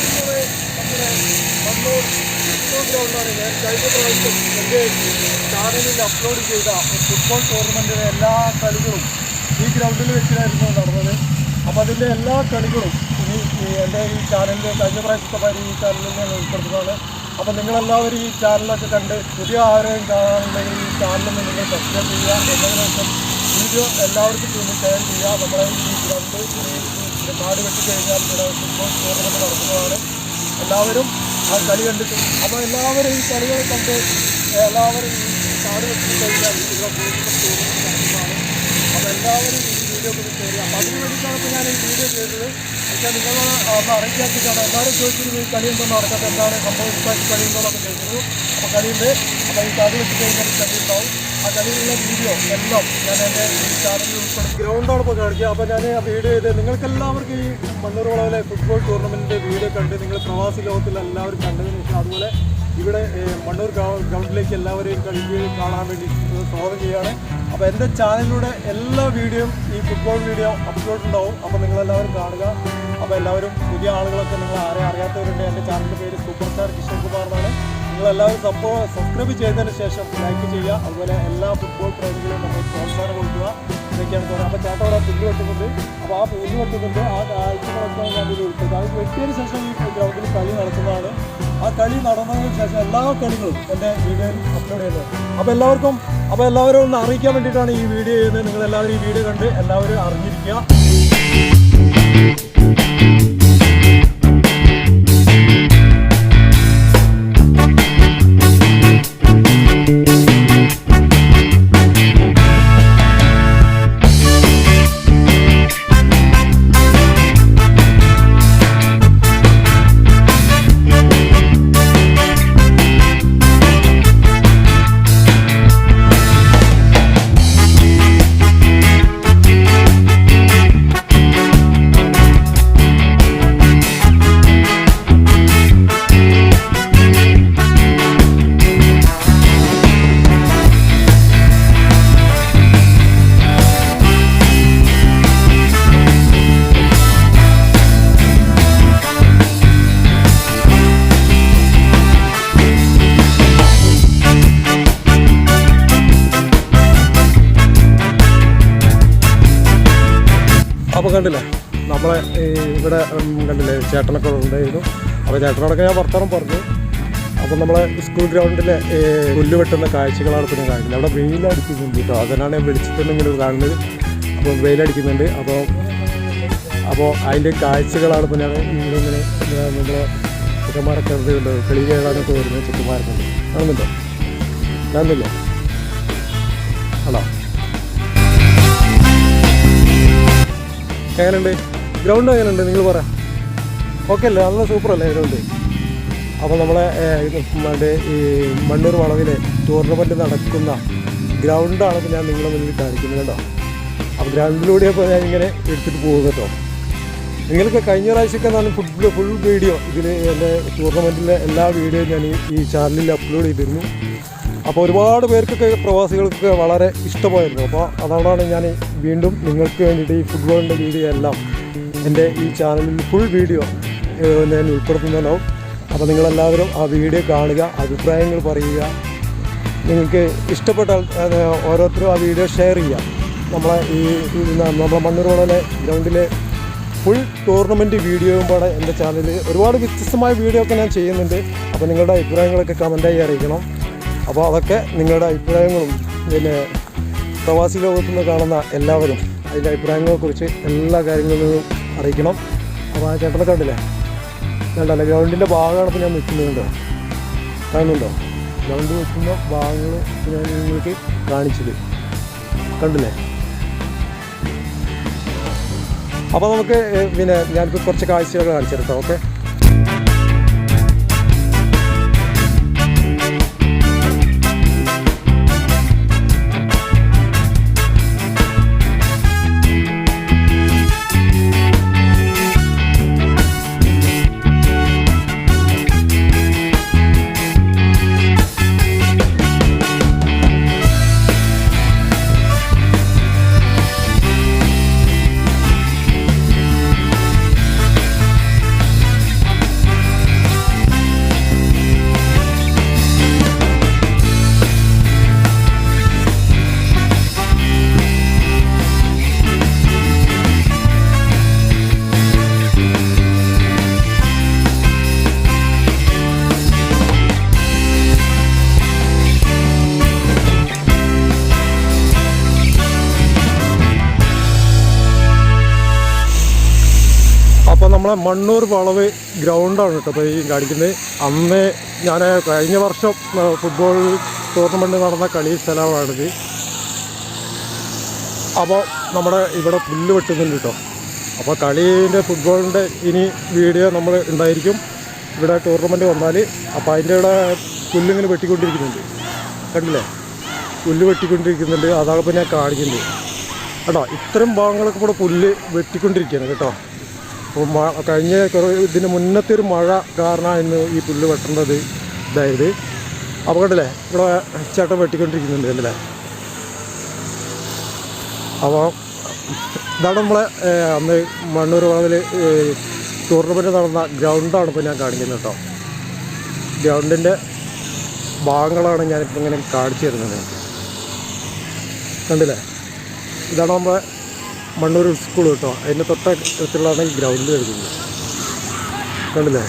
നമ്മുടെ കണ്ണൂർ ഫുട്ബോൾ ഗ്രൗണ്ടാണ് ചാനലിൽ അപ്ലോഡ് ചെയ്ത ഫുട്ബോൾ ടൂർണമെന്റിലെ എല്ലാ കളികളും ഈ ഗ്രൗണ്ടിൽ വെച്ചിട്ടായിരുന്നു നടന്നത് അപ്പോൾ അതിന്റെ എല്ലാ കളികളും ഇനി എന്റെ ഈ ചാനലിൽ കഴിഞ്ഞ പ്രാവശ്യത്തെ പരി ഈ ചാനലിൽ ഞാൻ ഉൾപ്പെടുത്തുന്നതാണ് അപ്പോൾ നിങ്ങളെല്ലാവരും ഈ ചാനലൊക്കെ കണ്ട് പുതിയ ആരെയും കാണാനുണ്ടെങ്കിൽ ഈ ചാനലൊന്ന് നിങ്ങൾ സബ്സ്ക്രൈബ് ചെയ്യുക എന്നതിനൊപ്പം വീഡിയോ എല്ലാവർക്കും ഷെയർ ചെയ്യുക നമ്മളെ ഈ ഗ്രൗണ്ട് ഈ നാട് വെട്ടി കഴിഞ്ഞാൽ ഇവിടെ ഫുട്ബോൾ ടൂർണമെന്റ് നടക്കുന്നതാണ്. എല്ലാവരും ആ കളി കണ്ടിട്ട് അപ്പോൾ എല്ലാവരും ഈ കളികൾ കണ്ട് എല്ലാവരും ഈ നാട് വെട്ടി കഴിഞ്ഞാൽ ഇവിടെ ഫുട്ബോൾ ടൂർണമെന്റ് നടക്കുന്നതാണ്. അപ്പോൾ എല്ലാവരും ഈ വീഡിയോ ഒന്ന് കയറി. അപ്പോൾ അതിന് വേണ്ടിയിട്ടാണ് ഞാൻ ഈ വീഡിയോ ചെയ്തത് പക്ഷേ നിങ്ങൾ ഒന്ന് അറിയിക്കാത്തിട്ടാണ് എല്ലാവരും ചോദിച്ചിരുന്നു ഈ കളി എന്തോ നടക്കാത്ത എന്താണ് സംഭവം കളിയുണ്ടോ എന്നൊക്കെ ചോദിച്ചിരുന്നു അപ്പോൾ കളിയുണ്ട്. അപ്പോൾ ഈ കാട് വെച്ച് കഴിഞ്ഞാൽ വീഡിയോ ഗ്രൗണ്ടാണ് ഇപ്പോൾ കാണിക്കുക അപ്പോൾ ഞാൻ ആ വീഡിയോ ചെയ്ത് നിങ്ങൾക്ക് എല്ലാവർക്കും ഈ മണ്ണൂർ വളവിലെ ഫുട്ബോൾ ടൂർണമെന്റിന്റെ വീഡിയോ കണ്ട് നിങ്ങൾ പ്രവാസി ലോകത്തിൽ എല്ലാവരും കണ്ടതിന് ശേഷം അതുപോലെ ഇവിടെ മണ്ണൂർ ഗ്രൗണ്ടിലേക്ക് എല്ലാവരെയും കളിക്കുകയും കാണാൻ വേണ്ടി സ്വാഗതം ചെയ്യുകയാണ്. അപ്പോൾ എന്റെ ചാനലിലൂടെ എല്ലാ വീഡിയോയും ഈ ഫുട്ബോൾ വീഡിയോ അപ്ലോഡ് ഉണ്ടാവും. അപ്പോൾ നിങ്ങളെല്ലാവരും കാണുക. അപ്പോൾ എല്ലാവരും പുതിയ ആളുകളൊക്കെ നിങ്ങൾ ആരെയും അറിയാത്തവരുണ്ട് എന്റെ ചാനലിന്റെ പേര് സൂപ്പർ സ്റ്റാർ കിഷോർ കുമാർ എന്നാണ്. നിങ്ങളെല്ലാവരും സപ്പോ സബ്സ്ക്രൈബ് ചെയ്തതിന് ശേഷം ലൈക്ക് ചെയ്യുക. അതുപോലെ എല്ലാ ഫുട്ബോൾ പ്രേമികളും നമ്മൾ പ്രോത്സാഹനം കൊടുക്കുക. ഇതൊക്കെയാണ് പറയുന്നത് അപ്പോൾ ചേട്ടൻ അവിടെ പുല്ല് വെട്ടുന്നുണ്ട്. അപ്പോൾ ആ പുല്ല് വെട്ടുന്നുണ്ട്. ആ കാഴ്ചകളൊക്കെ ഞാൻ ഇതിൽ ഉൾപ്പെടുത്തും. അത് വെട്ടിയതിന് ശേഷം ഈ ഗ്രൗണ്ടിൽ കളി നടത്തുന്നതാണ് ആ കളി നടന്നതിന് ശേഷം എല്ലാ കളികളും എന്റെ വീഡിയോയിൽ അപ്ലോഡ് ചെയ്യുന്നത് അപ്പോൾ എല്ലാവർക്കും അപ്പോൾ എല്ലാവരും ഒന്ന് അറിയിക്കാൻ വേണ്ടിയിട്ടാണ് ഈ വീഡിയോ ചെയ്യുന്നത്. നിങ്ങളെല്ലാവരും ഈ വീഡിയോ കണ്ട് എല്ലാവരും അറിഞ്ഞിരിക്കുക. ഇവിടെ കണ്ടില്ലേ ചേട്ടനൊക്കെ ഉണ്ടായിരുന്നു. അപ്പോൾ ചേട്ടനോടൊക്കെ ഞാൻ വർത്തമാനം പറഞ്ഞു. അപ്പോൾ നമ്മളെ സ്കൂൾ ഗ്രൗണ്ടിലെ പുല്ല് വെട്ടുന്ന കാഴ്ചകളാണ് പിന്നെ കാണുന്നത്. അവിടെ വെയിലടിക്കുന്നുണ്ട് കേട്ടോ. അതിനാണ് ഞാൻ വെളിച്ചത്തിനിങ്ങനെ കാണുന്നത്. അപ്പോൾ വെയിലടിക്കുന്നുണ്ട്. അപ്പോൾ അപ്പോൾ അതിന്റെ കാഴ്ചകളാണ് പിന്നെ ഇങ്ങനെ നമ്മളെ ചെക്കന്മാരൊക്കെ ഉണ്ട് കളി കേടാനൊക്കെ വരുന്നത് ചെക്കന്മാരൊക്കെ ഉണ്ട്. കാണുന്നുണ്ടോ? കാണുന്നില്ലേ? ഹലോ എങ്ങനെയുണ്ട്? ഗ്രൗണ്ട് എങ്ങനെയുണ്ട്? നിങ്ങൾ പറ. ഓക്കെ അല്ലേ? നല്ല സൂപ്പർ അല്ലേ ഗ്രൗണ്ട്? അപ്പോൾ നമ്മളെ മറ്റേ ഈ മണ്ണൂർ വളവിൽ ടൂർണമെന്റ് നടക്കുന്ന ഗ്രൗണ്ടാണ് ഞാൻ നിങ്ങളെ മുന്നിൽ കാണിക്കുന്നത് കേട്ടോ. അപ്പോൾ ഗ്രൗണ്ടിലൂടെ ഇപ്പോൾ ഞാൻ ഇങ്ങനെ എടുത്തിട്ട് പോകും കേട്ടോ. നിങ്ങൾക്ക് കഴിഞ്ഞ പ്രാവശ്യമൊക്കെ ഞാൻ ഫുൾ ഫുൾ വീഡിയോ ഇതിൽ എന്റെ ടൂർണമെന്റിലെ എല്ലാ വീഡിയോയും ഞാൻ ഈ ചാനലിൽ അപ്ലോഡ് ചെയ്തിരുന്നു. അപ്പോൾ ഒരുപാട് പേർക്കൊക്കെ പ്രവാസികൾക്കൊക്കെ വളരെ ഇഷ്ടമായിരുന്നു. അപ്പോൾ അതുകൊണ്ടാണ് ഞാൻ വീണ്ടും നിങ്ങൾക്ക് വേണ്ടിയിട്ട് ഈ ഫുട്ബോളിന്റെ വീഡിയോ എല്ലാം എന്റെ ഈ ചാനലിൽ ഫുൾ വീഡിയോ ഞാൻ ഉൾപ്പെടുത്തുന്നുണ്ടാവും അപ്പോൾ നിങ്ങളെല്ലാവരും ആ വീഡിയോ കാണുക അഭിപ്രായങ്ങൾ പറയുക. നിങ്ങൾക്ക് ഇഷ്ടപ്പെട്ട ഓരോരുത്തരും ആ വീഡിയോ ഷെയർ ചെയ്യുക. നമ്മളെ ഈ നമ്മളെ മണ്ണൂർവളയിലെ ഗ്രൗണ്ടിലെ ഫുൾ ടൂർണമെന്റ് വീഡിയോയും പാടെ എന്റെ ചാനലിൽ ഒരുപാട് വ്യത്യസ്തമായ വീഡിയോ ഒക്കെ ഞാൻ ചെയ്യുന്നുണ്ട്. അപ്പോൾ നിങ്ങളുടെ അഭിപ്രായങ്ങളൊക്കെ കമന്റായി അറിയിക്കണം. അപ്പോൾ അതൊക്കെ നിങ്ങളുടെ അഭിപ്രായങ്ങളും പിന്നെ പ്രവാസി ലോകത്തു നിന്ന് കാണുന്ന എല്ലാവരും അതിന്റെ അഭിപ്രായങ്ങളെക്കുറിച്ച് എല്ലാ കാര്യങ്ങളിലും അറിയിക്കണം. അപ്പോൾ ആ ചേട്ടനെ കണ്ടില്ലേ? കണ്ടല്ലേ? ഗ്രൗണ്ടിന്റെ ഭാഗമാണ് ഞാൻ നിൽക്കുന്നുണ്ടോ കാണുന്നുണ്ടോ? ഗ്രൗണ്ട് വെക്കുന്ന ഭാഗങ്ങൾ ഞാൻ നിങ്ങൾക്ക് കാണിച്ചത്. കണ്ടില്ലേ? അപ്പോൾ നമുക്ക് പിന്നെ ഞാനിപ്പോൾ കുറച്ച് കാഴ്ചകൾ കാണിച്ചു ഓക്കെ? നമ്മളെ മണ്ണൂർ വളവ് ഗ്രൗണ്ടാണ് കേട്ടോ ഇപ്പോൾ ഈ കാണിക്കുന്നത്. അന്ന് ഞാൻ കഴിഞ്ഞ വർഷം ഫുട്ബോൾ ടൂർണമെന്റ് നടന്ന കളി സ്ഥലമാണിത്. അപ്പോൾ നമ്മുടെ ഇവിടെ പുല്ല് വെട്ടുന്നുണ്ട് കേട്ടോ. അപ്പോൾ കളീന്റെ ഫുട്ബോളിന്റെ ഇനി വീഡിയോ നമ്മൾ ഉണ്ടായിരിക്കും. ഇവിടെ ടൂർണമെന്റ് വന്നാൽ അപ്പോൾ അതിന്റെ ഇവിടെ പുല്ലിങ്ങനെ വെട്ടിക്കൊണ്ടിരിക്കുന്നുണ്ട്. കണ്ടില്ലേ? പുല്ല് വെട്ടിക്കൊണ്ടിരിക്കുന്നുണ്ട്. അതാണ് ഇപ്പോൾ ഞാൻ കാണിക്കുന്നത്. കേട്ടോ ഇത്തരം ഭാഗങ്ങളൊക്കെ ഇവിടെ പുല്ല് വെട്ടിക്കൊണ്ടിരിക്കുകയാണ് കേട്ടോ. അപ്പോൾ കഴിഞ്ഞ കുറേ ഇതിന് മുന്നത്തെ ഒരു മഴ കാരണമായിരുന്നു ഈ പുല്ല് വെട്ടേണ്ടത്. ഇതായത് അപ്പോൾ കണ്ടില്ലേ ഇവിടെ ചേട്ടൻ വെട്ടിക്കൊണ്ടിരിക്കുന്നുണ്ട് കണ്ടില്ലേ? അപ്പോൾ ഇതാണ് നമ്മളെ അന്ന് മണ്ണൂർ വളവിൽ ടൂർണമെന്റ് നടന്ന ഗ്രൗണ്ടാണ് ഇപ്പോൾ ഞാൻ കാണിക്കുന്നത് കേട്ടോ. ഗ്രൗണ്ടിന്റെ ഭാഗങ്ങളാണ് ഞാനിപ്പോൾ ഇങ്ങനെ കാണിച്ചു തരുന്നത്. കണ്ടില്ലേ? ഇതാണ് നമ്മുടെ മണ്ണൂർ സ്കൂൾ കേട്ടോ. അതിന്റെ തൊട്ടടുത്തുള്ളതാണ് ഈ ഗ്രൗണ്ട് കിടക്കുന്നത്. കണ്ടില്ലേ?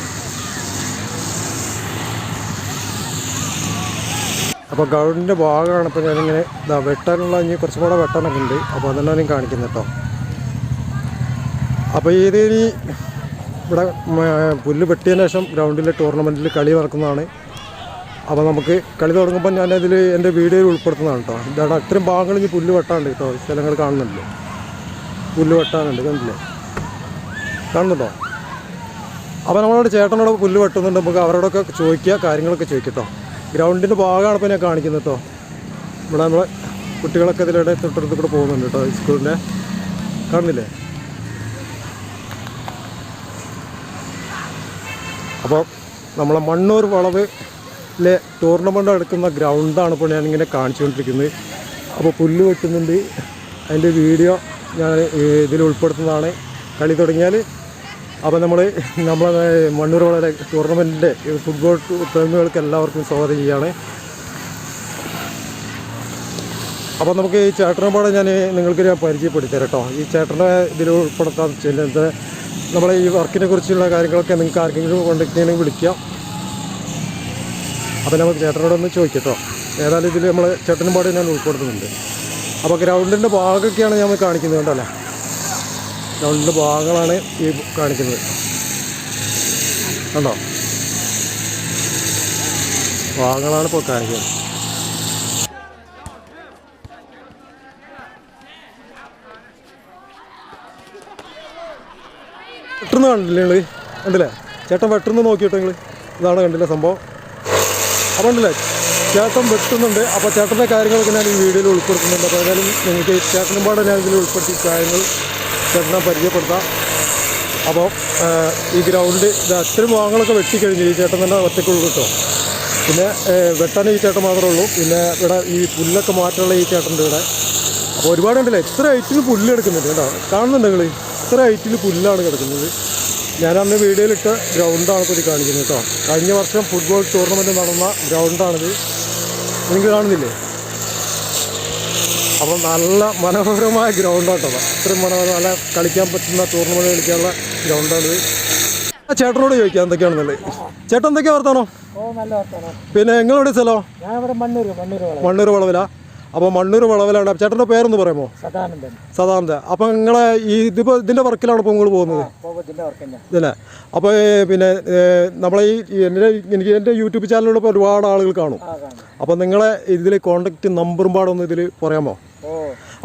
അപ്പോൾ ഗ്രൗണ്ടിന്റെ ഭാഗമാണ് ഇപ്പോൾ ഞാനിങ്ങനെ ഇതാ വെട്ടാനുള്ള ഇനി കുറച്ചും കൂടെ വെട്ടാനൊക്കെ ഉണ്ട്. അപ്പോൾ അതെല്ലാം ഞാൻ കാണിക്കുന്നത് കേട്ടോ. അപ്പോൾ ഇത് ഇവിടെ പുല്ല് വെട്ടിയതിന് ശേഷം ഗ്രൗണ്ടിലെ ടൂർണമെന്റിൽ കളി നടക്കുന്നതാണ്. അപ്പോൾ നമുക്ക് കളി തുടങ്ങുമ്പോൾ ഞാനതിൽ എന്റെ വീഡിയോയിൽ ഉൾപ്പെടുത്തുന്നതാണ് കേട്ടോ. ഇതാണ് അത്രയും ഭാഗങ്ങൾ ഇനി പുല്ല് വെട്ടാണ്ട് കേട്ടോ. സ്ഥലങ്ങൾ കാണുന്നുണ്ട്. പുല്ല് വെട്ടാനുണ്ട് കണ്ടില്ലേ? കാണുന്നുണ്ടോ? അപ്പോൾ നമ്മളോട് ചേട്ടനോട് പുല്ല് വെട്ടുന്നുണ്ട്. നമുക്ക് അവരോടൊക്കെ ചോദിക്കുക കാര്യങ്ങളൊക്കെ ചോദിക്കട്ടോ ഗ്രൗണ്ടിന്റെ ഭാഗമാണ് ഇപ്പോൾ ഞാൻ കാണിക്കുന്നത് കേട്ടോ ഇവിടെ നമ്മളെ കുട്ടികളൊക്കെ ഇതിലൂടെ തൊട്ടടുത്ത് കൂടെ പോകുന്നുണ്ട് കേട്ടോ സ്കൂളിന്റെ കാണുന്നില്ലേ അപ്പോൾ നമ്മളെ മണ്ണൂർ വളവിലെ ടൂർണമെന്റ് എടുക്കുന്ന ഗ്രൗണ്ടാണ് ഇപ്പോൾ ഞാനിങ്ങനെ കാണിച്ചുകൊണ്ടിരിക്കുന്നത്. അപ്പോൾ പുല്ല് വെട്ടുന്നുണ്ട്. അതിന്റെ വീഡിയോ ഞാൻ ഇതിൽ ഉൾപ്പെടുത്തുന്നതാണ് കളി തുടങ്ങിയാൽ. അപ്പോൾ നമ്മൾ നമ്മളെ മണ്ണൂർ വളരെ ടൂർണമെന്റിന്റെ ഫുട്ബോൾ പ്രേമികൾക്ക് എല്ലാവർക്കും സ്വാഗതം ചെയ്യുകയാണ്. അപ്പോൾ നമുക്ക് ഈ ചേട്ടനെ പാടെ ഞാൻ നിങ്ങൾക്ക് ഞാൻ പരിചയപ്പെടുത്തരാം കേട്ടോ ഈ ചേട്ടനെ ഇതിൽ ഉൾപ്പെടുത്താൻ ചെല്ലുന്നത് നമ്മളെ ഈ വർക്കിനെ കുറിച്ചുള്ള കാര്യങ്ങളൊക്കെ നിങ്ങൾക്ക് ആർക്കെങ്കിലും കോണ്ടാക്ട് ചെയ്യണമെങ്കിൽ വിളിക്കാം. അപ്പോൾ നമുക്ക് ചേട്ടനോടൊന്ന് ചോദിക്കട്ടോ. ഏതായാലും ഇതിൽ നമ്മൾ ചേട്ടനും പാടെ ഞാൻ ഉൾപ്പെടുത്തുന്നുണ്ട്. അപ്പോൾ ഗ്രൗണ്ടിന്റെ ഭാഗമൊക്കെയാണ് ഞാൻ കാണിക്കുന്നത് കണ്ടല്ലേ ഗ്രൗണ്ടിന്റെ ഭാഗങ്ങളാണ് ഈ കാണിക്കുന്നത്. കണ്ടോ? ഭാഗങ്ങളാണ് ഇപ്പോൾ കാണിക്കുന്നത്. വെട്ടുന്ന കണ്ടില്ലേ നിങ്ങൾ കണ്ടില്ലേ? ചേട്ടൻ വെട്ടുന്ന നോക്കിയിട്ടെങ്കിൽ ഇതാണ് കണ്ടില്ല സംഭവം? അപ്പം കണ്ടില്ലേ? ചേട്ടൻ വെട്ടുന്നുണ്ട്. അപ്പോൾ ചേട്ടന്റെ കാര്യങ്ങളൊക്കെ ഞാൻ ഈ വീഡിയോയിൽ ഉൾപ്പെടുത്തുന്നുണ്ട്. അപ്പോൾ ഏതായാലും നിങ്ങൾക്ക് ചേട്ടനും പാടെ ഞാൻ ഇതിൽ ഉൾപ്പെടുത്തി കാര്യങ്ങൾ ചേട്ടനെ പരിചയപ്പെടുത്താം. അപ്പോൾ ഈ ഗ്രൗണ്ട് ഇത് അത്രയും ഭാഗങ്ങളൊക്കെ വെട്ടിക്കഴിഞ്ഞു. ഈ ചേട്ടൻ തന്നെ ഒറ്റയ്ക്കുള്ളൂ കേട്ടോ. പിന്നെ വെട്ടാനേ ഈ ചേട്ടൻ മാത്രമേ ഉള്ളൂ. പിന്നെ ഇവിടെ ഈ പുല്ലൊക്കെ മാറ്റാനുള്ള ഈ ചേട്ടന്റെ ഇവിടെ. അപ്പോൾ ഒരുപാടുണ്ടല്ലോ. എത്ര ഹൈറ്റിൽ പുല്ല് എടുക്കുന്നുണ്ട് കേട്ടോ. കാണുന്നുണ്ട് നിങ്ങൾ ഇത്ര ഹൈറ്റിൽ പുല്ലാണ് കിടക്കുന്നത്? ഞാൻ അന്ന് വീഡിയോയിലിട്ട് ഗ്രൗണ്ടാണ് ഇപ്പോൾ ഇത് കാണിക്കുന്നത് കേട്ടോ. കഴിഞ്ഞ വർഷം ഫുട്ബോൾ ടൂർണമെന്റ് നടന്ന ഗ്രൗണ്ടാണിത്. നിങ്ങൾക്ക് കാണുന്നില്ലേ? അപ്പോൾ നല്ല മനോഹരമായ ഗ്രൗണ്ടാട്ടോ ഇത്രയും മനോഹരം നല്ല കളിക്കാൻ പറ്റുന്ന ടൂർണമെന്റ് കളിക്കാനുള്ള ഗ്രൗണ്ടാണിത് ചേട്ടനോട് ചോദിക്കാം എന്തൊക്കെയാണെന്നുള്ളത്? ചേട്ടൻ എന്തൊക്കെയാ വർത്താനോ? പിന്നെ നിങ്ങളെവിടെ സ്ഥലം? മണ്ണൂർ വളവില? അപ്പോൾ മണ്ണൂർ വളവിലാണ്. ചേട്ടന്റെ പേരൊന്ന് പറയാമോ? സദാനന്ദൻ. സദാനന്ദ അപ്പം നിങ്ങളെ ഈ ഇതിപ്പോൾ ഇതിന്റെ വർക്കിലാണ് ഇപ്പോൾ നിങ്ങൾ പോകുന്നത്? ഇതല്ലേ? അപ്പോൾ പിന്നെ നമ്മളെ ഈ എന്റെ എനിക്ക് എന്റെ യൂട്യൂബ് ചാനലിലൂടെ ഇപ്പോൾ ഒരുപാട് ആളുകൾ കാണും. അപ്പോൾ നിങ്ങളെ ഇതിൽ കോൺടാക്റ്റ് നമ്പറും പാടൊന്ന് ഇതിൽ പറയാമോ?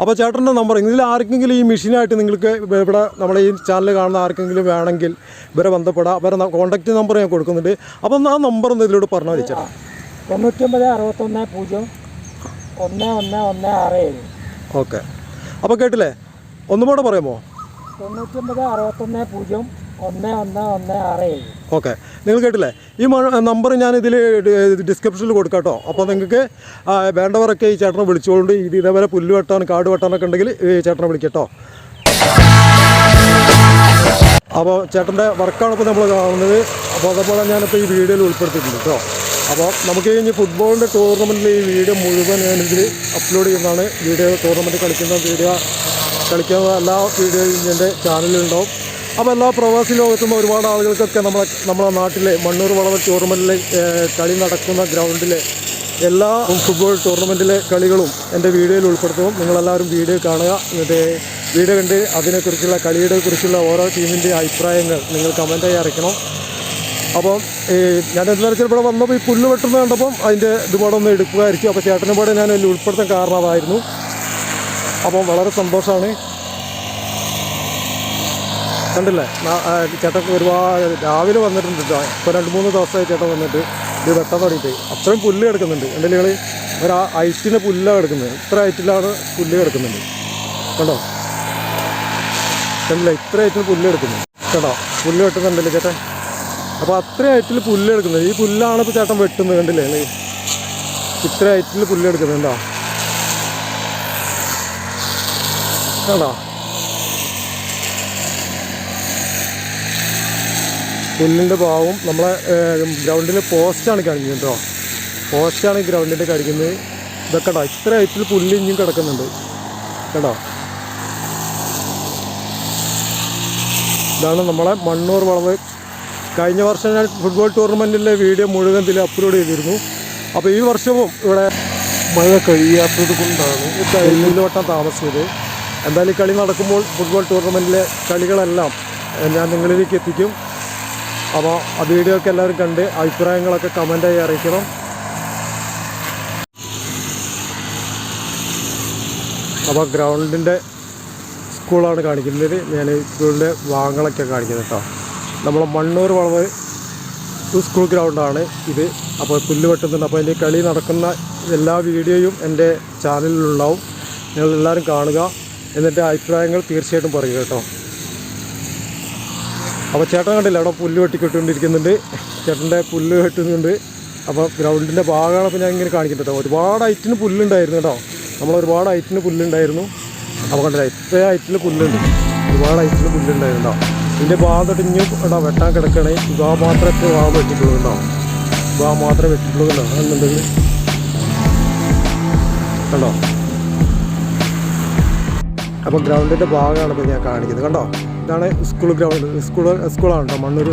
അപ്പോൾ ചേട്ടന്റെ നമ്പർ ഇതിൽ ആർക്കെങ്കിലും ഈ മെഷീനായിട്ട് നിങ്ങൾക്ക് ഇവിടെ നമ്മളെ ഈ ചാനൽ കാണുന്ന ആർക്കെങ്കിലും വേണമെങ്കിൽ ഇവരെ ബന്ധപ്പെടാം. ഇവരെ കോൺടാക്റ്റ് നമ്പർ ഞാൻ കൊടുക്കുന്നുണ്ട്. അപ്പം ആ നമ്പർ ഒന്ന് ഇതിലൂടെ പറഞ്ഞാൽ വെച്ചാൽ ചേട്ടാ. തൊണ്ണൂറ്റൊമ്പത് അറുപത്തൊന്ന് പൂജ്യം ഒന്ന് ഒന്ന് ഒന്ന് ആറ് ഏഴ്. ഓക്കെ. അപ്പോൾ കേട്ടില്ലേ? ഒന്നും കൂടെ പറയുമോ? തൊണ്ണൂറ്റൊമ്പത് അറുപത്തൊന്ന് പൂജ്യം. ഒന്ന് ഒന്ന് ഒന്ന് ആറ് ഏഴ്. ഓക്കെ. നിങ്ങൾ കേട്ടില്ലേ? ഈ നമ്പർ ഞാൻ ഇതിൽ ഡിസ്ക്രിപ്ഷനിൽ കൊടുക്കാം കേട്ടോ. അപ്പോൾ നിങ്ങൾക്ക് വേണ്ടവരൊക്കെ ഈ ചേട്ടനെ വിളിച്ചുകൊണ്ട് ഇത് ഇതേപോലെ പുല്ല് വെട്ടാൻ കാട് വെട്ടാനൊക്കെ ഉണ്ടെങ്കിൽ ഈ ചേട്ടനെ വിളിക്കട്ടോ അപ്പോൾ ചേട്ടന്റെ വർക്കാണ് ഇപ്പോൾ നമ്മൾ കാണുന്നത്. അപ്പോൾ അതേപോലെ ഞാനിപ്പോൾ ഈ വീഡിയോയിൽ ഉൾപ്പെടുത്തിയിട്ടുണ്ട് കേട്ടോ. അപ്പോൾ നമുക്ക് ഇനി ഫുട്ബോളിന്റെ ടൂർണമെന്റിൽ ഈ വീഡിയോ മുഴുവൻ ഞാനിതിൽ അപ്ലോഡ് ചെയ്യുന്നതാണ് വീഡിയോ ടൂർണമെന്റ് കളിക്കുന്ന വീഡിയോ കളിക്കുന്ന എല്ലാ വീഡിയോയും എന്റെ ചാനലിലുണ്ടാവും അപ്പോൾ എല്ലാ പ്രവാസി ലോകത്തും ഒരുപാട് ആളുകൾക്കൊക്കെ നമ്മളെ നമ്മുടെ നാട്ടിലെ മണ്ണൂർ വളവ് ടൂർണമെന്റിലെ കളി നടക്കുന്ന ഗ്രൗണ്ടിലെ എല്ലാ ഫുട്ബോൾ ടൂർണമെന്റിലെ കളികളും എന്റെ വീഡിയോയിൽ ഉൾപ്പെടുത്തും. നിങ്ങളെല്ലാവരും വീഡിയോ കാണുക. എന്നിട്ട് വീഡിയോ കണ്ട് അതിനെക്കുറിച്ചുള്ള കളിയുടെ കുറിച്ചുള്ള ഓരോ ടീമിന്റെ അഭിപ്രായങ്ങൾ നിങ്ങൾ കമന്റായി അറിയിക്കണം. അപ്പം ഞാൻ എന്താ വെച്ചാൽ ഇവിടെ വന്നപ്പോൾ ഈ പുല്ല് വെട്ടുന്നത് കണ്ടപ്പം അതിന്റെ ഇതുപാടെ ഒന്ന് എടുക്കുമായിരിക്കും അപ്പോൾ ചേട്ടനും പാടെ ഞാൻ അതിൽ ഉൾപ്പെടുത്താൻ കാരണം അതായിരുന്നു അപ്പം വളരെ സന്തോഷമാണ് കണ്ടില്ലേ? ചേട്ടൻ ഒരുപാട് രാവിലെ വന്നിട്ടുണ്ട് കേട്ടോ ഇപ്പോൾ രണ്ട് മൂന്ന് ദിവസമായി ചേട്ടൻ വന്നിട്ട്. ഇത് വെട്ടാൻ തുടങ്ങിയിട്ട്. അത്രയും പുല്ല് കിടക്കുന്നുണ്ട്. എന്റെ നിങ്ങൾ ഒരു ഐറ്റിന്റെ ഐറ്റിന് പുല്ലാണ് കിടക്കുന്നത്. ഇത്ര ഐറ്റിലാണ് പുല്ല് കിടക്കുന്നുണ്ട്. കണ്ടോ? കണ്ടില്ല? ഇത്ര ഐറ്റിൽ പുല്ല് എടുക്കുന്നുണ്ട് കേട്ടോ പുല്ല് വെട്ടുന്നുണ്ടല്ലേ ചേട്ടൻ? അപ്പോൾ അത്ര ഐറ്റിൽ പുല്ലെടുക്കുന്നത് ഈ പുല്ലാണ് ഇപ്പോൾ ചേട്ടൻ വെട്ടുന്നത് കണ്ടില്ലേ? നിങ്ങൾ ഇത്ര ഐറ്റിൽ പുല്ലെടുക്കുന്നുണ്ടോ കേട്ടോ പുല്ലിന്റെ ഭാവം നമ്മളെ ഗ്രൗണ്ടിൽ പോസ്റ്റാണ് കാണിക്കുന്നത് കേട്ടോ പോസ്റ്റാണ് ഗ്രൗണ്ടിന്റെ കാണിക്കുന്നത് ഇതൊക്കെ കേട്ടോ ഇത്ര ഹൈറ്റിൽ പുല്ല് ഇനിയും കിടക്കുന്നുണ്ട്. കേട്ടോ ഇതാണ് നമ്മളെ മണ്ണൂർ വളവ് കഴിഞ്ഞ വർഷം ഞാൻ ഫുട്ബോൾ ടൂർണമെന്റിലെ വീഡിയോ മുഴുവൻ ഇതിൽ അപ്ലോഡ് ചെയ്തിരുന്നു. അപ്പോൾ ഈ വർഷവും ഇവിടെ മഴ കഴിയാത്തത് കൊണ്ടാണ് കഴിഞ്ഞ വട്ടം താമസിച്ചത്. എന്തായാലും ഈ കളി നടക്കുമ്പോൾ ഫുട്ബോൾ ടൂർണമെന്റിലെ കളികളെല്ലാം ഞാൻ നിങ്ങളിലേക്ക് എത്തിക്കും. അപ്പോൾ ആ വീഡിയോ ഒക്കെ എല്ലാവരും കണ്ട് അഭിപ്രായങ്ങളൊക്കെ കമന്റായി അറിയിക്കണം. അപ്പോൾ ഗ്രൗണ്ടിന്റെ സ്കൂളാണ് കാണിക്കുന്നത്. ഞാൻ സ്കൂളിന്റെ ഭാഗങ്ങളൊക്കെ കാണിക്കുന്നത് കേട്ടോ. നമ്മളെ മണ്ണൂർ വളവ് സ്കൂൾ ഗ്രൗണ്ടാണ് ഇത്. അപ്പോൾ പുല്ല് വെട്ടുന്നുണ്ട് അപ്പോൾ അതിന്റെ കളി നടക്കുന്ന എല്ലാ വീഡിയോയും എന്റെ ചാനലിലുണ്ടാവും. നിങ്ങൾ എല്ലാവരും കാണുക. എന്നിട്ട് അഭിപ്രായങ്ങൾ തീർച്ചയായിട്ടും പറയുക കേട്ടോ. അപ്പോൾ ചേട്ടൻ കണ്ടില്ല? അവിടെ പുല്ല് വെട്ടിക്കെട്ടുകൊണ്ടിരിക്കുന്നുണ്ട് ചേട്ടന്റെ പുല്ല് വെട്ടുന്നുണ്ട്. അപ്പോൾ ഗ്രൗണ്ടിന്റെ ഭാഗമാണ് അപ്പോൾ ഞാൻ ഇങ്ങനെ കാണിക്കുന്നത് കേട്ടോ. ഒരുപാട് ഐറ്റിന് പുല്ലുണ്ടായിരുന്നു കേട്ടോ. നമ്മൾ ഒരുപാട് ഹൈറ്റിന് പുല്ലുണ്ടായിരുന്നു. അപ്പോൾ കണ്ടില്ല? ഇത്ര ഐറ്റിൽ പുല്ലുണ്ട്. ഒരുപാട് ഹൈറ്റിൽ പുല്ലുണ്ടായിരുന്നു കേട്ടോ. ഇതിന്റെ ഭാഗം ഇവിടെ വെട്ടാൻ കിടക്കണേ. ഇവാ മാത്രമേ ഭാഗം വെട്ടിട്ടുള്ളൂ കേട്ടോ ഇവാ മാത്രമേ വെട്ടിട്ടുള്ളൂ കേട്ടോ എന്നുണ്ടെങ്കിൽ കണ്ടോ? അപ്പോൾ ഗ്രൗണ്ടിന്റെ ഭാഗമാണ് ഇപ്പോൾ ഞാൻ കാണിക്കുന്നത്. കണ്ടോ? ഇതാണ് സ്കൂൾ ഗ്രൗണ്ട്. സ്കൂൾ സ്കൂളാണ് കേട്ടോ. മണ്ണൂർ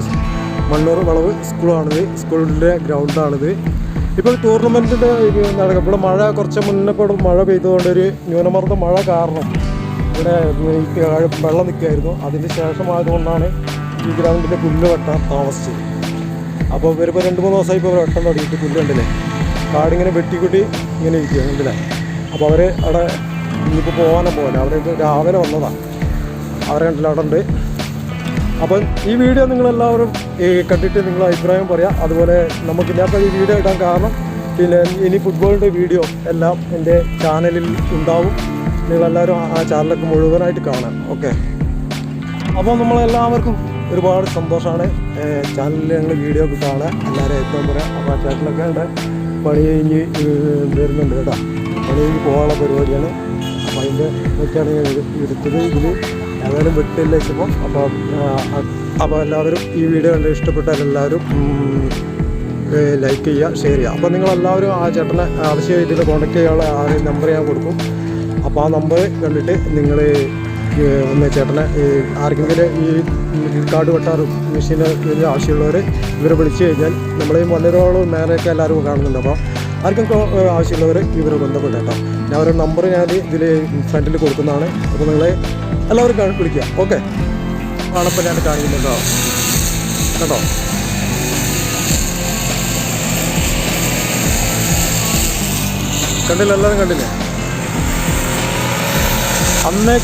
മണ്ണൂർ വളവ് സ്കൂളാണിത്. സ്കൂളിന്റെ ഗ്രൗണ്ടാണിത്. ഇപ്പോൾ ടൂർണമെന്റിന്റെ നടക്കും ഇവിടെ മഴ കുറച്ച് മുന്നേ ഇപ്പോൾ മഴ പെയ്തതുകൊണ്ട് ഒരു ന്യൂനമർദ്ദ മഴ കാരണം ഇവിടെ വെള്ളം നിൽക്കുമായിരുന്നു അതിന് ശേഷമായതുകൊണ്ടാണ് ഈ ഗ്രൗണ്ടിന്റെ പുല്ല് വെട്ടാൻ താമസിച്ചത്. അപ്പോൾ ഇവരിപ്പോൾ രണ്ട് മൂന്ന് ദിവസമായി ഇപ്പോൾ വെട്ടം തുടങ്ങിയിട്ട് പുല്ല് കണ്ടില്ലേ? കാടിങ്ങനെ വെട്ടിക്കുട്ടി ഇങ്ങനെ ഇരിക്കുക കണ്ടില്ലേ? അപ്പോൾ അവർ അവിടെ ഇനിയിപ്പോൾ പോകാനോ പോകാൻ ഇത് രാവിലെ വന്നതാണ് അവരെ കണ്ടില്ല അവിടെ ഉണ്ട്. അപ്പം ഈ വീഡിയോ നിങ്ങളെല്ലാവരും കണ്ടിട്ട് നിങ്ങളുടെ അഭിപ്രായം പറയാം. അതുപോലെ നമുക്ക് ഞാൻ ഈ വീഡിയോ ഇടാൻ കാരണം പിന്നെ ഇനി ഫുട്ബോളിന്റെ വീഡിയോ എല്ലാം എന്റെ ചാനലിൽ ഉണ്ടാവും. നിങ്ങളെല്ലാവരും ആ- ചാനലൊക്കെ മുഴുവനായിട്ട് കാണാം. ഓക്കെ. അപ്പോൾ നമ്മളെല്ലാവർക്കും ഒരുപാട് സന്തോഷമാണ്. ചാനലിൽ ഞങ്ങൾ വീഡിയോ ഒക്കെ കാണാൻ എല്ലാവരും ഏറ്റവും പറയാം. അപ്പോൾ ആ ചേട്ടനൊക്കെ ഉണ്ട് പണി കഴിഞ്ഞ് വരുന്നുണ്ട് കേട്ടോ. പണി കഴിഞ്ഞ് പോകാനുള്ള പരിപാടിയാണ്. അപ്പോൾ അതിന്റെ ഒക്കെയാണ് ഞാൻ എടുത്തത്. ഇതിൽ ഏതായാലും വെട്ടില്ല വെച്ചപ്പോൾ. അപ്പോൾ അപ്പോൾ എല്ലാവരും ഈ വീഡിയോ കണ്ട് ഇഷ്ടപ്പെട്ടാൽ എല്ലാവരും ലൈക്ക് ചെയ്യുക ഷെയർ ചെയ്യുക. അപ്പോൾ നിങ്ങളെല്ലാവരും ആ ചേട്ടനെ ആവശ്യമായിട്ട് കോൺടാക്ട് ചെയ്യാനുള്ള ആ നമ്പർ ഞാൻ കൊടുക്കും. അപ്പോൾ ആ നമ്പർ കണ്ടിട്ട് നിങ്ങൾ ഒന്ന് ചേട്ടനെ ആർക്കെങ്കിലും ഈ കാർഡ് വെട്ടാറും മെഷീന് ആവശ്യമുള്ളവർ ഇവരെ വിളിച്ചു കഴിഞ്ഞാൽ നമ്മൾ ഈ മണ്ണരോളം മേലെയൊക്കെ എല്ലാവരും കാണുന്നുണ്ട്. അപ്പോൾ ആർക്കൊക്കെ ആവശ്യമുള്ളവർ ഇവരെ ബന്ധപ്പെട്ട് കേട്ടോ. ഞാൻ ഒരു നമ്പർ ഞാൻ ഇതിൽ ഫ്രണ്ടിൽ കൊടുക്കുന്നതാണ്. അപ്പോൾ നിങ്ങളെ എല്ലാവർക്കും വിളിക്കുക. ഓക്കെ. ആണപ്പോൾ ഞാൻ കാണിക്കുന്നുണ്ടോ? കേട്ടോ കണ്ടില്ല എല്ലാവരും കണ്ടില്ലേ? അന്ന്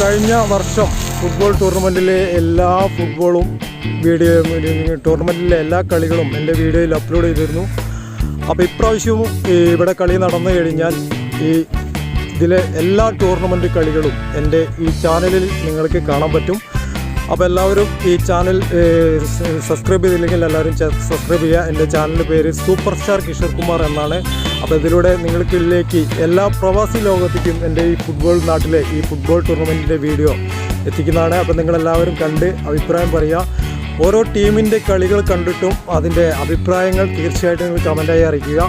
കഴിഞ്ഞ വർഷം ഫുട്ബോൾ ടൂർണമെന്റിലെ എല്ലാ ഫുട്ബോളും വീഡിയോ ടൂർണമെന്റിലെ എല്ലാ കളികളും എന്റെ വീഡിയോയിൽ അപ്ലോഡ് ചെയ്തിരുന്നു. അപ്പോൾ ഇപ്രാവശ്യവും ഇവിടെ കളി നടന്നു കഴിഞ്ഞാൽ ഈ ഇതിലെ എല്ലാ ടൂർണമെന്റ് കളികളും എന്റെ ഈ ചാനലിൽ നിങ്ങൾക്ക് കാണാൻ പറ്റും. അപ്പോൾ എല്ലാവരും ഈ ചാനൽ സബ്സ്ക്രൈബ് ചെയ്തില്ലെങ്കിൽ എല്ലാവരും സബ്സ്ക്രൈബ് ചെയ്യുക. എന്റെ ചാനലിന്റെ പേര് സൂപ്പർ സ്റ്റാർ കിഷോർ കുമാർ എന്നാണ്. അപ്പോൾ ഇതിലൂടെ നിങ്ങൾക്കിലേക്ക് എല്ലാ പ്രവാസി ലോകത്തേക്കും എന്റെ ഈ ഫുട്ബോൾ നാട്ടിലെ ഈ ഫുട്ബോൾ ടൂർണമെന്റിന്റെ വീഡിയോ എത്തിക്കുന്നതാണ്. അപ്പോൾ നിങ്ങളെല്ലാവരും കണ്ട് അഭിപ്രായം പറയുക. ഓരോ ടീമിന്റെ കളികൾ കണ്ടിട്ടും അതിന്റെ അഭിപ്രായങ്ങൾ തീർച്ചയായിട്ടും നിങ്ങൾ കമന്റായി അറിയിക്കുക.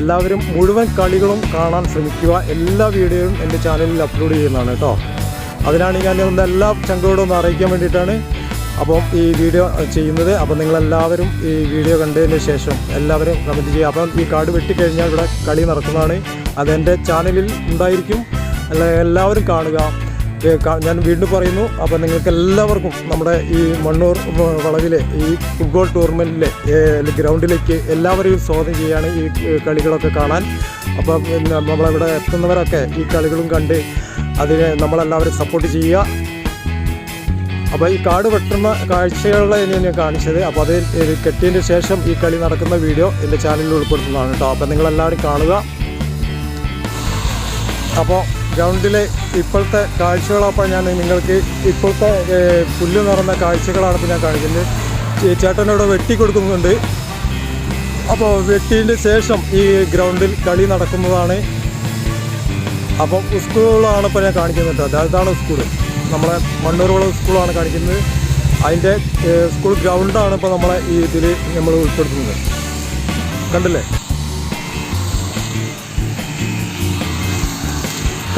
എല്ലാവരും മുഴുവൻ കളികളും കാണാൻ ശ്രമിക്കുക. എല്ലാ വീഡിയോയും എന്റെ ചാനലിൽ അപ്ലോഡ് ചെയ്യുന്നതാണ് കേട്ടോ. അതിനാണ് ഞാൻ എല്ലാ ചങ്കോടും ഒന്ന് അറിയിക്കാൻ വേണ്ടിയിട്ടാണ്. അപ്പം ഈ വീഡിയോ ചെയ്യുന്നത് അപ്പം നിങ്ങളെല്ലാവരും ഈ വീഡിയോ കണ്ടതിന് ശേഷം എല്ലാവരും കമന്റ് ചെയ്യുക. അപ്പം ഈ കാർഡ് വെട്ടിക്കഴിഞ്ഞാൽ ഇവിടെ കളി നടക്കുന്നതാണ് അതെന്റെ ചാനലിൽ ഉണ്ടായിരിക്കും. അല്ല എല്ലാവരും കാണുക. ഞാൻ വീണ്ടും പറയുന്നു. അപ്പോൾ നിങ്ങൾക്ക് എല്ലാവർക്കും നമ്മുടെ ഈ മണ്ണൂർ വളവിലെ ഈ ഫുട്ബോൾ ടൂർണമെന്റിലെ ഗ്രൗണ്ടിലേക്ക് എല്ലാവരെയും സ്വാഗതം ചെയ്യുകയാണ് ഈ കളികളൊക്കെ കാണാൻ. അപ്പം നമ്മളിവിടെ എത്തുന്നവരൊക്കെ ഈ കളികളും കണ്ട് അതിനെ നമ്മളെല്ലാവരും സപ്പോർട്ട് ചെയ്യുക. അപ്പോൾ ഈ കാട് വെട്ടുന്ന കാഴ്ചകളെ ഇനി ഞാൻ കാണിച്ചത്. അപ്പോൾ അത് കെട്ടിയതിന് ശേഷം ഈ കളി നടക്കുന്ന വീഡിയോ എന്റെ ചാനലിൽ ഉൾപ്പെടുത്തുന്നതാണ് കേട്ടോ. അപ്പോൾ നിങ്ങളെല്ലാവരും കാണുക. അപ്പോൾ ഗ്രൗണ്ടിലെ ഇപ്പോഴത്തെ കാഴ്ചകളപ്പോൾ ഞാൻ നിങ്ങൾക്ക് ഇപ്പോഴത്തെ പുല്ല് നിറഞ്ഞ കാഴ്ചകളാണ് ഞാൻ കാണിക്കുന്നത്. ചേട്ടനോട് വെട്ടി കൊടുക്കുന്നുണ്ട്. അപ്പോൾ വെട്ടിയതിന് ശേഷം ഈ ഗ്രൗണ്ടിൽ കളി നടക്കുന്നതാണ്. അപ്പം സ്കൂളാണ് ഇപ്പോൾ ഞാൻ കാണിക്കുന്നത് കേട്ടോ. അതാണ് സ്കൂൾ നമ്മളെ മണ്ണൂർ വളവ് സ്കൂളാണ് കാണിക്കുന്നത്. അതിന്റെ സ്കൂൾ ഗ്രൗണ്ടാണ് ഇപ്പോൾ നമ്മളെ ഈ ഇതിൽ നമ്മൾ ഉൾപ്പെടുത്തുന്നത്. കണ്ടില്ലേ?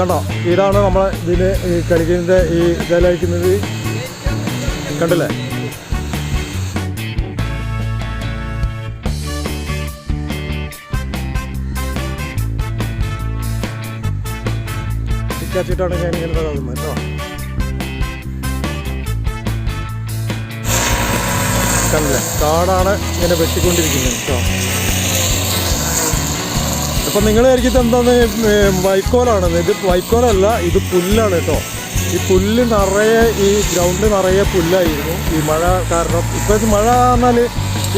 കണ്ടോ? ഇതാണ് നമ്മളെ ഇതിൽ ഈ കളിക്കുന്നതിന്റെ ഈ ഇതിലയക്കുന്നത് കണ്ടില്ലേ? ിട്ടാണ് ഞാൻ ഇങ്ങനെ ഇതാകുന്നത് കേട്ടോ. കണ്ടില്ലേ? കാടാണ് ഇങ്ങനെ വെട്ടിക്കൊണ്ടിരിക്കുന്നത് കേട്ടോ. അപ്പം നിങ്ങൾ വിചാരിക്കും എന്താന്ന് വൈക്കോലാണ്. ഇത് വൈക്കോലല്ല ഇത് പുല്ലാണ് കേട്ടോ. ഈ പുല്ല് നിറയെ ഈ ഗ്രൗണ്ട് നിറയെ പുല്ലായിരുന്നു. ഈ മഴ കാരണം ഇപ്പോൾ മഴ പറഞ്ഞാൽ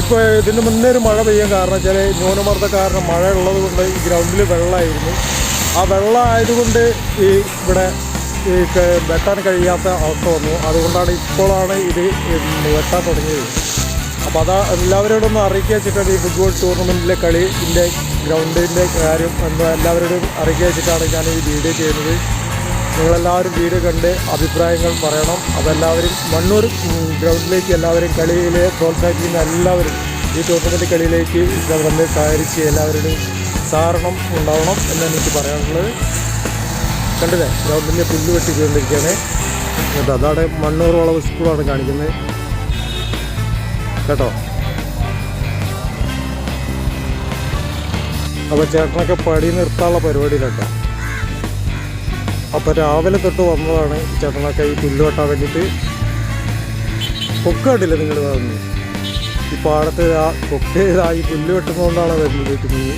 ഇപ്പോൾ ഇതിന് മുന്നേ ഒരു മഴ പെയ്യാൻ കാരണം ചില ന്യൂനമർദ്ദ കാരണം മഴ ഉള്ളത് കൊണ്ട് ഈ ഗ്രൗണ്ടിൽ വെള്ളമായിരുന്നു ആ വെള്ളം ആയതുകൊണ്ട് ഈ ഇവിടെ ഈ വെട്ടാൻ കഴിയാത്ത അവസ്ഥ വന്നു. അതുകൊണ്ടാണ് ഇപ്പോഴാണ് ഇത് വെട്ടാൻ തുടങ്ങിയത്. അപ്പോൾ അതാ എല്ലാവരോടും ഒന്ന് അറിയിക്കുക വെച്ചിട്ടാണ് ഈ ഫുട്ബോൾ ടൂർണമെന്റിലെ കളിന്റെ ഗ്രൗണ്ടിന്റെ കാര്യം എന്ന് എല്ലാവരോടും അറിയിക്കുക വെച്ചിട്ടാണ് ഞാൻ ഈ വീഡിയോ ചെയ്യുന്നത്. നിങ്ങളെല്ലാവരും വീഡിയോ കണ്ട് അഭിപ്രായങ്ങൾ പറയണം. അതെല്ലാവരും മണ്ണൂർ ഗ്രൗണ്ടിലേക്ക് എല്ലാവരും കളിയിൽ പ്രോത്സാഹിപ്പിക്കുന്ന എല്ലാവരും ഈ ടൂർണമെന്റ് കളിയിലേക്ക് വന്ന് സഹകരിച്ച് എല്ലാവരുടെയും സഹകരണം ഉണ്ടാവണം എന്നാണ് എനിക്ക് പറയാനുള്ളത്. കണ്ടില്ലേ? ഗ്രൗണ്ടിന്റെ പുല്ല് വെട്ടിക്കൊണ്ടിരിക്കുകയാണ്. എന്നിട്ട് അതാണ് മണ്ണൂർ വളവ് സ്കൂളാണ് കാണിക്കുന്നത്. കേട്ടോ. അപ്പോൾ ചേട്ടനൊക്കെ പടി നിർത്താനുള്ള പരിപാടിയിലുണ്ടോ. അപ്പോൾ രാവിലെ തൊട്ട് വന്നതാണ് ചേട്ടനൊക്കെ ഈ പുല്ല് വെട്ടാൻ വേണ്ടിയിട്ട്. കൊക്ക് കണ്ടില്ല നിങ്ങൾ പറഞ്ഞു ഈ പാടത്ത് ആ കൊക്ക് ഈ പുല്ല് വെട്ടുന്നതുകൊണ്ടാണ് വരുന്നത് വെട്ടുന്നത്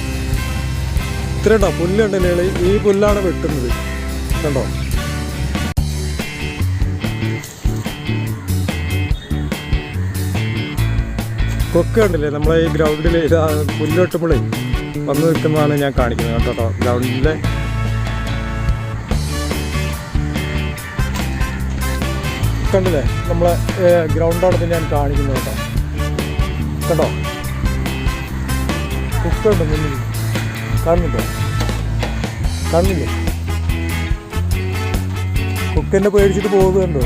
ഇത്ര ഉണ്ടോ? പുല്ലുണ്ടല്ലേ ഈ പുല്ലാണ് വെട്ടുന്നത്. കണ്ടോ? കൊക്ക് കണ്ടില്ലേ? നമ്മളെ ഈ ഗ്രൗണ്ടിൽ ഇതാ പുല്ല് വെട്ടുമ്പോഴേ വന്ന് നിൽക്കുന്നതാണ് ഞാൻ കാണിക്കുന്നത് കേട്ടോ ഗ്രൗണ്ടിലെ കണ്ടില്ലേ? നമ്മളെ ഗ്രൗണ്ടാണ് ഇപ്പം ഞാൻ കാണിക്കുന്നത് കേട്ടോ. കേട്ടോ കുക്കുണ്ട് മുന്നിൽ കാണുന്നുണ്ടോ കാണുന്നില്ലേ കുക്കെന്നെ പേടിച്ചിട്ട് പോകുന്നുണ്ടോ?